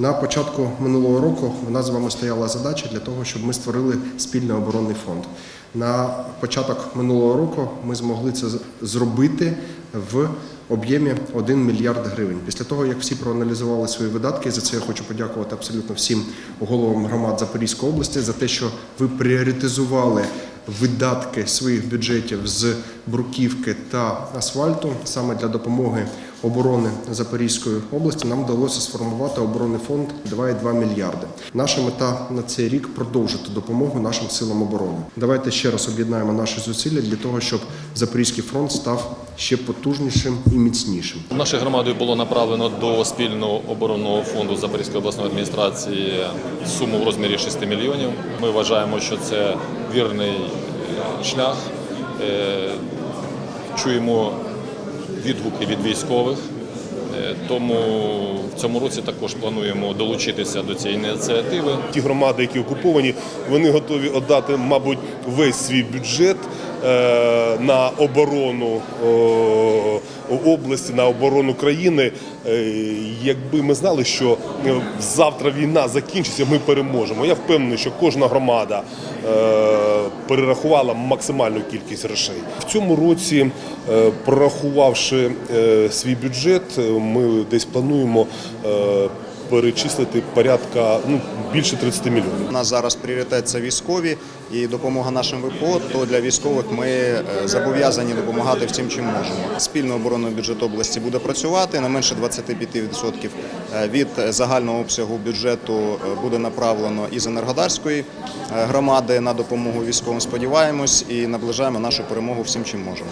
На початку минулого року у нас з вами стояла задача для того, щоб ми створили спільний оборонний фонд. На початок минулого року ми змогли це зробити в об'ємі 1 мільярд гривень. Після того, як всі проаналізували свої видатки, за це я хочу подякувати абсолютно всім головам громад Запорізької області за те, що ви пріоритизували видатки своїх бюджетів з бруківки та асфальту саме для допомоги оборони Запорізької області. Нам вдалося сформувати оборонний фонд 2,2 мільярди. Наша мета на цей рік продовжити допомогу нашим силам оборони. Давайте ще раз об'єднаємо наші зусилля для того, щоб Запорізький фронт став ще потужнішим і міцнішим. Нашою громадою було направлено до спільного оборонного фонду Запорізької обласної адміністрації суму в розмірі 6 мільйонів. Ми вважаємо, що це вірний е, шлях. Чуємо відгуки від військових. Е, Тому в цьому році також плануємо долучитися до цієї ініціативи. ті громади, які окуповані, вони готові віддати, мабуть, весь свій бюджет е, на оборону області, на оборону країни. Е, Якби ми знали, що е, завтра війна закінчиться, ми переможемо. Я впевнений, що кожна громада е, перерахувала максимальну кількість грошей. В цьому році, прорахувавши свій бюджет, ми десь плануємо перечислити порядка ну, більше 30 мільйонів. У нас зараз пріоритет це військові і допомога нашим ВПО. То для військових ми е, зобов'язані допомагати всім, чим можемо. Спільний оборонний бюджет області буде працювати. Не менше 25% від загального обсягу бюджету е, буде направлено із Енергодарської е, громади на допомогу військовим. Сподіваємось і наближаємо нашу перемогу всім, чим можемо.